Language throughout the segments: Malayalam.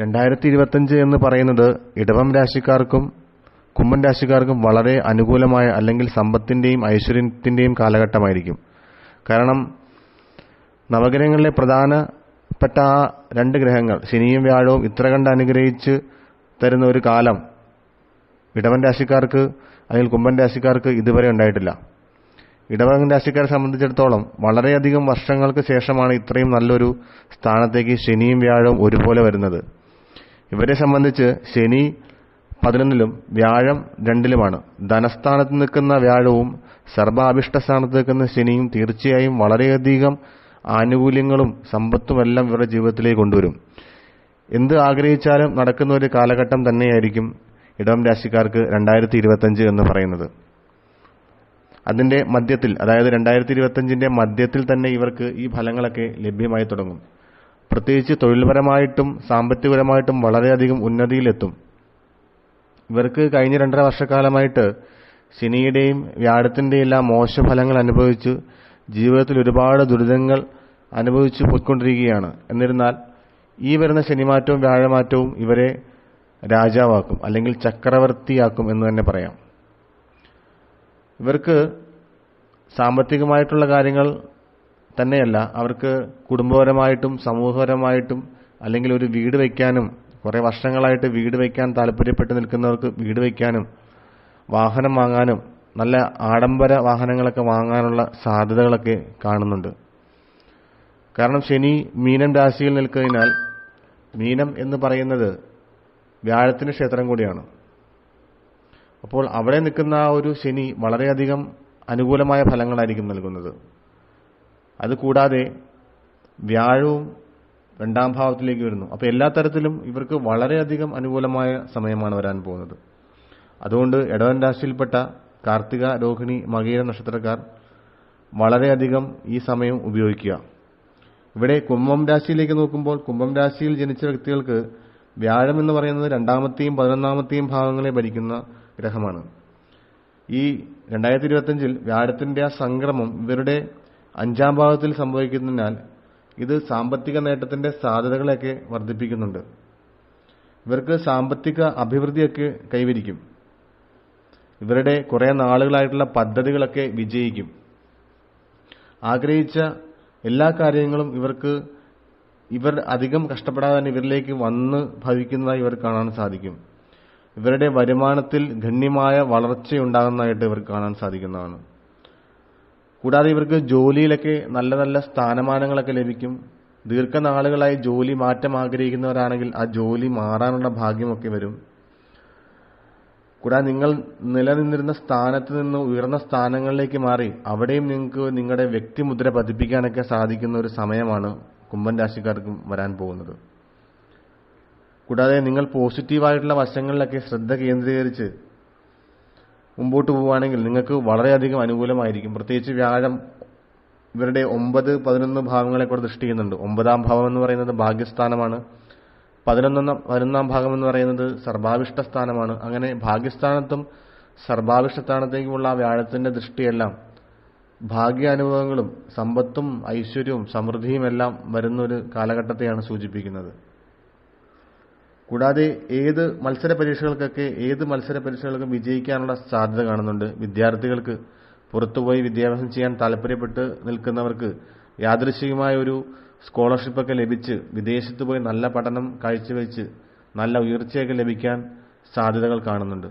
രണ്ടായിരത്തി ഇരുപത്തഞ്ച് എന്ന് പറയുന്നത് ഇടവം രാശിക്കാർക്കും കുംഭൻ രാശിക്കാർക്കും വളരെ അനുകൂലമായ അല്ലെങ്കിൽ സമ്പത്തിന്റെയും ഐശ്വര്യത്തിന്റെയും കാലഘട്ടമായിരിക്കും. കാരണം നവഗ്രഹങ്ങളിലെ പ്രധാനപ്പെട്ട ആ രണ്ട് ഗ്രഹങ്ങൾ ശനിയും വ്യാഴവും ഇത്ര കണ്ട് അനുഗ്രഹിച്ച് തരുന്ന ഒരു കാലം ഇടവൻ രാശിക്കാർക്ക് അല്ലെങ്കിൽ കുംഭൻ രാശിക്കാർക്ക് ഇതുവരെ ഉണ്ടായിട്ടില്ല. ഇടവൻ രാശിക്കാരെ സംബന്ധിച്ചിടത്തോളം വളരെയധികം വർഷങ്ങൾക്ക് ശേഷമാണ് ഇത്രയും നല്ലൊരു സ്ഥാനത്തേക്ക് ശനിയും വ്യാഴവും ഒരുപോലെ വരുന്നത്. ഇവരെ സംബന്ധിച്ച് ശനി പതിനൊന്നിലും വ്യാഴം രണ്ടിലുമാണ്. ധനസ്ഥാനത്ത് നിൽക്കുന്ന വ്യാഴവും സർവാഭിഷ്ട സ്ഥാനത്ത് നിൽക്കുന്ന ശനിയും തീർച്ചയായും വളരെയധികം ആനുകൂല്യങ്ങളും സമ്പത്തും എല്ലാം ഇവരുടെ ജീവിതത്തിലേക്ക് കൊണ്ടുവരും. എന്ത് ആഗ്രഹിച്ചാലും നടക്കുന്ന ഒരു കാലഘട്ടം തന്നെയായിരിക്കും ഇടവം രാശിക്കാർക്ക് രണ്ടായിരത്തി ഇരുപത്തഞ്ച് എന്ന് പറയുന്നത്. അതിന്റെ മധ്യത്തിൽ അതായത് രണ്ടായിരത്തി ഇരുപത്തഞ്ചിന്റെ മധ്യത്തിൽ തന്നെ ഇവർക്ക് ഈ ഫലങ്ങളൊക്കെ ലഭ്യമായി തുടങ്ങും. പ്രത്യേകിച്ച് തൊഴിൽപരമായിട്ടും സാമ്പത്തികപരമായിട്ടും വളരെയധികം ഉന്നതിയിലെത്തും. ഇവർക്ക് കഴിഞ്ഞ രണ്ടര വർഷക്കാലമായിട്ട് ശനിയുടെയും വ്യാഴത്തിന്റെയും എല്ലാം മോശഫലങ്ങൾ അനുഭവിച്ച് ജീവിതത്തിൽ ഒരുപാട് ദുരിതങ്ങൾ അനുഭവിച്ചു പോയിക്കൊണ്ടിരിക്കുകയാണ്. എന്നിരുന്നാൽ ഈ വരുന്ന ശനിമാറ്റവും വ്യാഴമാറ്റവും ഇവരെ രാജാവാക്കും അല്ലെങ്കിൽ ചക്രവർത്തിയാക്കും എന്ന് തന്നെ പറയാം. ഇവർക്ക് സാമ്പത്തികമായിട്ടുള്ള കാര്യങ്ങൾ തന്നെയല്ല അവർക്ക് കുടുംബപരമായിട്ടും സമൂഹപരമായിട്ടും അല്ലെങ്കിൽ ഒരു വീട് വയ്ക്കാനും കുറേ വർഷങ്ങളായിട്ട് വീട് വയ്ക്കാൻ താല്പര്യപ്പെട്ട് നിൽക്കുന്നവർക്ക് വീട് വയ്ക്കാനും വാഹനം വാങ്ങാനും നല്ല ആഡംബര വാഹനങ്ങളൊക്കെ വാങ്ങാനുള്ള സാധ്യതകളൊക്കെ കാണുന്നുണ്ട്. കാരണം ശനി മീനം രാശിയിൽ നിൽക്കുന്നതിനാൽ മീനം എന്ന് പറയുന്നത് വ്യാഴത്തിന് ക്ഷേത്രം കൂടിയാണ്. അപ്പോൾ അവിടെ നിൽക്കുന്ന ആ ഒരു ശനി വളരെയധികം അനുകൂലമായ ഫലങ്ങളായിരിക്കും നൽകുന്നത്. അതുകൂടാതെ വ്യാഴവും രണ്ടാം ഭാവത്തിലേക്ക് വരുന്നു. അപ്പോൾ എല്ലാ തരത്തിലും ഇവർക്ക് വളരെയധികം അനുകൂലമായ സമയമാണ് വരാൻ പോകുന്നത്. അതുകൊണ്ട് ഇടവൻ രാശിയിൽപ്പെട്ട കാർത്തിക രോഹിണി മകീര നക്ഷത്രക്കാർ വളരെയധികം ഈ സമയം ഉപയോഗിക്കുക. ഇവിടെ കുംഭം രാശിയിലേക്ക് നോക്കുമ്പോൾ കുംഭം രാശിയിൽ ജനിച്ച വ്യക്തികൾക്ക് വ്യാഴം എന്ന് പറയുന്നത് രണ്ടാമത്തെയും പതിനൊന്നാമത്തെയും ഭാഗങ്ങളെ ഭരിക്കുന്ന ഗ്രഹമാണ്. ഈ രണ്ടായിരത്തി ഇരുപത്തഞ്ചിൽ വ്യാഴത്തിന്റെ ആ സംക്രമം ഇവരുടെ അഞ്ചാം ഭാഗത്തിൽ സംഭവിക്കുന്നതിനാൽ ഇത് സാമ്പത്തിക നേട്ടത്തിന്റെ സാധ്യതകളെയൊക്കെ വർദ്ധിപ്പിക്കുന്നുണ്ട്. ഇവർക്ക് സാമ്പത്തിക അഭിവൃദ്ധിയൊക്കെ കൈവരിക്കും. ഇവരുടെ കുറെ നാളുകളായിട്ടുള്ള പദ്ധതികളൊക്കെ വിജയിക്കും. ആഗ്രഹിച്ച എല്ലാ കാര്യങ്ങളും ഇവർക്ക് ഇവർ അധികം കഷ്ടപ്പെടാതെ തന്നെ ഇവരിലേക്ക് വന്ന് ഭവിക്കുന്നതായി ഇവർ കാണാൻ സാധിക്കും. ഇവരുടെ വരുമാനത്തിൽ ഗണ്യമായ വളർച്ചയുണ്ടാകുന്നതായിട്ട് ഇവർക്ക് കാണാൻ സാധിക്കുന്നതാണ്. കൂടാതെ ഇവർക്ക് ജോലിയിലൊക്കെ നല്ല നല്ല സ്ഥാനമാനങ്ങളൊക്കെ ലഭിക്കും. ദീർഘനാളുകളായി ജോലി മാറ്റം ആഗ്രഹിക്കുന്നവരാണെങ്കിൽ ആ ജോലി മാറാനുള്ള ഭാഗ്യമൊക്കെ വരും. കൂടാതെ നിങ്ങൾ നിലനിന്നിരുന്ന സ്ഥാനത്ത് നിന്ന് ഉയർന്ന സ്ഥാനങ്ങളിലേക്ക് മാറി അവിടെയും നിങ്ങൾക്ക് നിങ്ങളുടെ വ്യക്തിമുദ്ര പതിപ്പിക്കാനൊക്കെ സാധിക്കുന്ന ഒരു സമയമാണ് കുംഭൻ രാശിക്കാർക്കും വരാൻ പോകുന്നത്. കൂടാതെ നിങ്ങൾ പോസിറ്റീവായിട്ടുള്ള വശങ്ങളിലൊക്കെ ശ്രദ്ധ കേന്ദ്രീകരിച്ച് മുമ്പോട്ട് പോവുകയാണെങ്കിൽ നിങ്ങൾക്ക് വളരെയധികം അനുകൂലമായിരിക്കും. പ്രത്യേകിച്ച് വ്യാഴം ഇവരുടെ ഒമ്പത് പതിനൊന്ന് ഭാവങ്ങളെ കൂടെ ദൃഷ്ടി ചെയ്യുന്നുണ്ട് ഒമ്പതാം ഭാവം എന്ന് പറയുന്നത് ഭാഗ്യസ്ഥാനമാണ്. പതിനൊന്നാം പതിനൊന്നാം ഭാഗം എന്ന് പറയുന്നത് സർഭാവിഷ്ട സ്ഥാനമാണ്. അങ്ങനെ ഭാഗ്യസ്ഥാനത്തും സർഭാവിഷ്ട സ്ഥാനത്തേക്കുമുള്ള വ്യാഴത്തിന്റെ ദൃഷ്ടിയെല്ലാം ഭാഗ്യാനുഭവങ്ങളും സമ്പത്തും ഐശ്വര്യവും സമൃദ്ധിയുമെല്ലാം വരുന്ന ഒരു കാലഘട്ടത്തെയാണ് സൂചിപ്പിക്കുന്നത്. കൂടാതെ ഏത് മത്സര പരീക്ഷകൾക്കൊക്കെ ഏത് മത്സര പരീക്ഷകൾക്കും വിജയിക്കാനുള്ള സാധ്യത കാണുന്നുണ്ട്. വിദ്യാർത്ഥികൾക്ക് പുറത്തുപോയി വിദ്യാഭ്യാസം ചെയ്യാൻ താല്പര്യപ്പെട്ട് നിൽക്കുന്നവർക്ക് യാദൃശികമായ ഒരു സ്കോളർഷിപ്പൊക്കെ ലഭിച്ച് വിദേശത്ത് പോയി നല്ല പഠനം കാഴ്ചവെച്ച് നല്ല ഉയർച്ചയൊക്കെ ലഭിക്കാൻ സാധ്യതകൾ കാണുന്നുണ്ട്.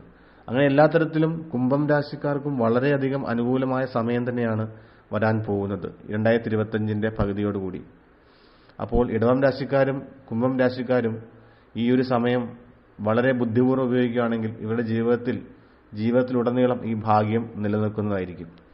അങ്ങനെ എല്ലാ തരത്തിലും കുംഭം രാശിക്കാർക്കും വളരെയധികം അനുകൂലമായ സമയം തന്നെയാണ് വരാൻ പോകുന്നത്. രണ്ടായിരത്തി ഇരുപത്തിയഞ്ചിന്റെ പകുതിയോടുകൂടി. അപ്പോൾ ഇടവം രാശിക്കാരും കുംഭം രാശിക്കാരും ഈ ഒരു സമയം വളരെ ബുദ്ധിപൂർവം ഉപയോഗിക്കുകയാണെങ്കിൽ ഇവരുടെ ജീവിതത്തിൽ ജീവിതത്തിലുടനീളം ഈ ഭാഗ്യം നിലനിൽക്കുന്നതായിരിക്കും.